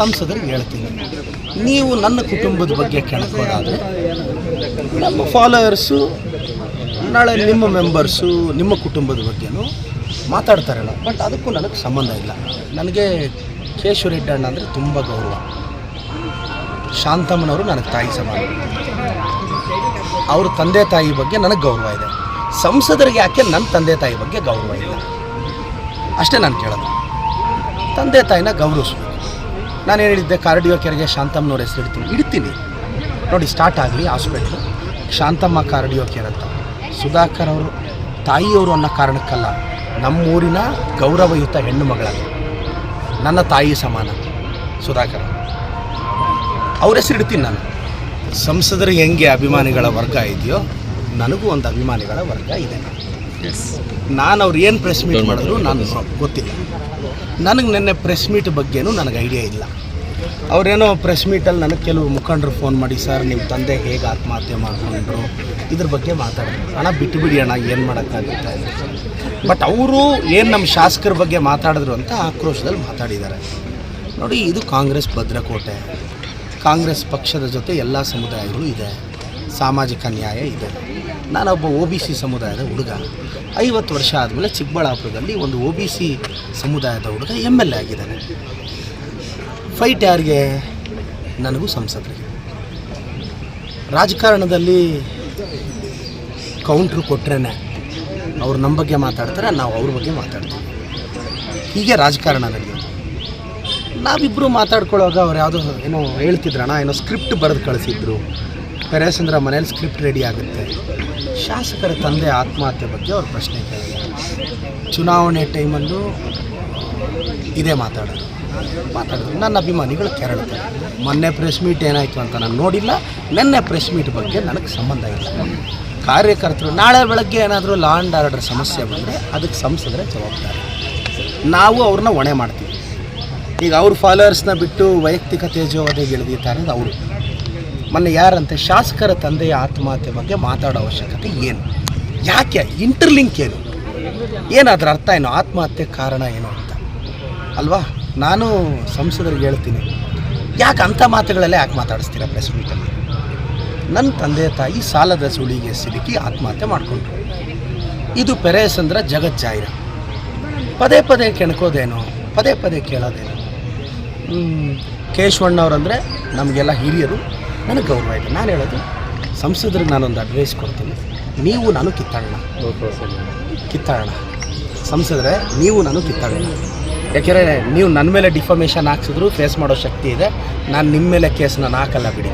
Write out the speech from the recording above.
ಸಂಸದರಿಗೆ ಹೇಳ್ತೀನಿ. ನೀವು ನನ್ನ ಕುಟುಂಬದ ಬಗ್ಗೆ ಕೆಣಕೋದಾದರೆ, ನಮ್ಮ ಫಾಲೋವರ್ಸು ನಾಳೆ ನಿಮ್ಮ ಮೆಂಬರ್ಸು ನಿಮ್ಮ ಕುಟುಂಬದ ಬಗ್ಗೆನೂ ಮಾತಾಡ್ತಾರಲ್ಲ ಬಟ್ ಅದಕ್ಕೂ ನನಗೆ ಸಂಬಂಧ ಇಲ್ಲ. ನನಗೆ ಕೇಶವರೆಡ್ಡಿ ಅಣ್ಣ ಅಂದರೆ ತುಂಬ ಗೌರವ. ಶಾಂತಮ್ಮನವರು ನನಗೆ ತಾಯಿ ಸಮಾನ. ಅವ್ರ ತಂದೆ ತಾಯಿ ಬಗ್ಗೆ ನನಗೆ ಗೌರವ ಇದೆ. ಸಂಸದರಿಗೆ ಯಾಕೆ ನನ್ನ ತಂದೆ ತಾಯಿ ಬಗ್ಗೆ ಗೌರವ ಇಲ್ಲ? ಅಷ್ಟೇ ನಾನು ಕೇಳೋದು. ತಂದೆ ತಾಯಿನ ಗೌರವಿಸ್ಬೇಕು. ನಾನು ಹೇಳಿದ್ದೆ? ಕಾರ್ಡಿಯೋ ಕೆರೆಗೆ ಶಾಂತಮ್ಮನವ್ರ ಹೆಸರು ಇಡ್ತೀನಿ. ಇಡ್ತೀನಿ. ನೋಡಿ ಸ್ಟಾರ್ಟ್ ಆಗಲಿ ಹಾಸ್ಪಿಟ್ಲು ಶಾಂತಮ್ಮ ಕಾರ್ಡಿಯೋ ಕೇರ್ ಅಂತ. ಸುಧಾಕರ್ ಅವರು, ತಾಯಿಯವರು ಅನ್ನೋ ಕಾರಣಕ್ಕಲ್ಲ, ನಮ್ಮೂರಿನ ಗೌರವಯುತ ಹೆಣ್ಣು ಮಗಳಾಗಿ. ನನ್ನ ತಾಯಿ ಸಮಾನ, ಸುಧಾಕರ್ ಅವ್ರ. ಹೆಸರು ಇಡ್ತೀನಿ ನಾನು. ಸಂಸದರಿಗೆ ಹೆಂಗೆ ಅಭಿಮಾನಿಗಳ ವರ್ಗ ಇದೆಯೋ, ನನಗೂ ಒಂದು ಅಭಿಮಾನಿಗಳ ವರ್ಗ ಇದೆ. ನಾನು ಅವ್ರು ಏನು ಪ್ರೆಸ್ ಮೀಟ್ ಮಾಡಿದ್ರು ನಾನು ಗೊತ್ತಿಲ್ಲ. ನನಗೆ ನಿನ್ನೆ ಪ್ರೆಸ್ ಮೀಟ್ ಬಗ್ಗೆನೂ ನನಗೆ ಐಡಿಯಾ ಇಲ್ಲ. ಅವರೇನೋ ಪ್ರೆಸ್ ಮೀಟಲ್ಲಿ ನನಗೆ ಕೆಲವು ಮುಖಂಡರು ಫೋನ್ ಮಾಡಿ ಸರ್ ನಿಮ್ಮ ತಂದೆ ಹೇಗೆ ಆತ್ಮಹತ್ಯೆ ಮಾಡ್ಕೊಂಡ್ರು? ಇದ್ರ ಬಗ್ಗೆ ಮಾತಾಡಿದ್ರು ಹಣ ಬಿಟ್ಟುಬಿಡಿ ಅಣ್ಣ ಏನು ಮಾಡೋಕ್ಕಾಗುತ್ತೆ ಬಟ್ ಅವರು ಏನು ನಮ್ಮ ಶಾಸಕರ ಬಗ್ಗೆ ಮಾತಾಡಿದ್ರು ಅಂತ ಆಕ್ರೋಶದಲ್ಲಿ ಮಾತಾಡಿದ್ದಾರೆ. ನೋಡಿ ಇದು ಕಾಂಗ್ರೆಸ್ ಭದ್ರಕೋಟೆ. ಕಾಂಗ್ರೆಸ್ ಪಕ್ಷದ ಜೊತೆ ಎಲ್ಲ ಸಮುದಾಯಗಳು ಇದೆ. ಸಾಮಾಜಿಕ ನ್ಯಾಯ ಇದೆ. ನಾನೊಬ್ಬ ಒ ಬಿ ಸಿ ಸಮುದಾಯದ ಹುಡುಗ. ಐವತ್ತು ವರ್ಷ ಆದಮೇಲೆ ಚಿಕ್ಕಬಳ್ಳಾಪುರದಲ್ಲಿ ಒಂದು ಒ ಬಿ ಸಿ ಸಮುದಾಯದ ಹುಡುಗ ಎಂ ಎಲ್ ಎ ಆಗಿದ್ದಾನೆ. ಫೈಟ್ ಯಾರಿಗೆ? ನನಗೂ ಸಂಸದರಿಗೆ ರಾಜಕಾರಣದಲ್ಲಿ ಕೌಂಟ್ರು ಕೊಟ್ರೇ ಅವ್ರು ನಮ್ಮ ಬಗ್ಗೆ ಮಾತಾಡ್ತಾರೆ, ನಾವು ಅವ್ರ ಬಗ್ಗೆ ಮಾತಾಡ್ತೀವಿ. ಹೀಗೆ ರಾಜಕಾರಣ ನಡೆಯೋದು ನಾವಿಬ್ಬರು ಮಾತಾಡ್ಕೊಳ್ಳೋವಾಗ ಅವ್ರು ಯಾವುದೋ ಏನೋ ಹೇಳ್ತಿದ್ರಣ್ಣ ಏನೋ ಸ್ಕ್ರಿಪ್ಟ್ ಬರೆದು ಕಳಿಸಿದ್ರು. ಪೆರೇಸಂದ್ರ ಮನೇಲಿ ಸ್ಕ್ರಿಪ್ಟ್ ರೆಡಿ ಆಗುತ್ತೆ. ಶಾಸಕರ ತಂದೆ ಆತ್ಮಹತ್ಯೆ ಬಗ್ಗೆ ಅವ್ರು ಪ್ರಶ್ನೆ ಕೇಳಿದ್ದಾರೆ. ಚುನಾವಣೆ ಟೈಮಲ್ಲೂ ಇದೇ ಮಾತಾಡೋದು. ಮಾತಾಡಿದ್ರು ನನ್ನ ಅಭಿಮಾನಿಗಳು ಕೆರಳ್ತಾರೆ ಮೊನ್ನೆ ಪ್ರೆಸ್ ಮೀಟ್ ಏನಾಯಿತು ಅಂತ ನಾನು ನೋಡಿಲ್ಲ. ನಿನ್ನೆ ಪ್ರೆಸ್ ಮೀಟ್ ಬಗ್ಗೆ ನನಗೆ ಸಂಬಂಧ ಇಲ್ಲ. ಕಾರ್ಯಕರ್ತರು ನಾಳೆ ಬೆಳಗ್ಗೆ ಏನಾದರೂ ಲಾ ಆ್ಯಂಡ್ ಆರ್ಡರ್ ಸಮಸ್ಯೆ ಬಂದರೆ ಅದಕ್ಕೆ ಸಂಸದರ ಜವಾಬ್ದಾರಿ. ನಾವು ಅವ್ರನ್ನ ಹೊಣೆ ಮಾಡ್ತೀವಿ. ಈಗ ಅವ್ರ ಫಾಲೋವರ್ಸ್ನ ಬಿಟ್ಟು ವೈಯಕ್ತಿಕ ತೇಜೋವಧೆಗೆ ಇಳಿದಿದ್ದಾರೆ ಅವರು. ಮೊನ್ನೆ ಯಾರಂತೆ? ಶಾಸಕರ ತಂದೆಯ ಆತ್ಮಹತ್ಯೆ ಬಗ್ಗೆ ಮಾತಾಡೋ ಅವಶ್ಯಕತೆ ಏನು? ಯಾಕೆ? ಇಂಟರ್ಲಿಂಕ್ ಏನು? ಏನಾದ್ರ ಅರ್ಥ ಏನು? ಆತ್ಮಹತ್ಯೆ ಕಾರಣ ಏನು ಅಂತ? ಅಲ್ವಾ? ನಾನು ಸಂಸದರಿಗೆ ಹೇಳ್ತೀನಿ. ಯಾಕೆ ಅಂಥ ಮಾತುಗಳಲ್ಲೇ ಯಾಕೆ ಮಾತಾಡಿಸ್ತೀರಾ ಪ್ರೆಸ್ ಮೀಟಲ್ಲಿ ನನ್ನ ತಂದೆ ತಾಯಿ ಸಾಲದ ಸುಳಿಗೆ ಸಿಲುಕಿ ಆತ್ಮಹತ್ಯೆ ಮಾಡಿಕೊಂಡ್ರು. ಇದು ಪೆರೇಸಂದ್ರ ಜಗಜ್ಜಾಹಿರ ಪದೇ ಪದೇ ಕೆಣ್ಕೋದೇನೋ, ಪದೇ ಪದೇ ಕೇಳೋದೇನೋ. ಕೇಶವಣ್ಣವ್ರಂದರೆ ನಮಗೆಲ್ಲ ಹಿರಿಯರು. ನನಗೆ ಗೌರವ ಇದೆ. ನಾನು ಹೇಳೋದು ಸಂಸದರಿಗೆ ನಾನೊಂದು ಅಡ್ವೈಸ್ ಕೊಡ್ತೀನಿ. ನೀವು ನಾನು ಕಿತ್ತಾಡೋಣ. ಕಿತ್ತಾಡೋಣ. ಸಂಸದರೇ ನೀವು ನಾನು ಕಿತ್ತಾಡೋಣ. ಯಾಕೆಂದರೆ ನೀವು ನನ್ನ ಮೇಲೆ ಡಿಫಾಮೇಷನ್ ಹಾಕ್ಸಿದ್ರು ಫೇಸ್ ಮಾಡೋ ಶಕ್ತಿ ಇದೆ. ನಾನು ನಿಮ್ಮ ಮೇಲೆ ಕೇಸನ್ನ ನಾನು ಹಾಕಲ್ಲ ಬಿಡಿ.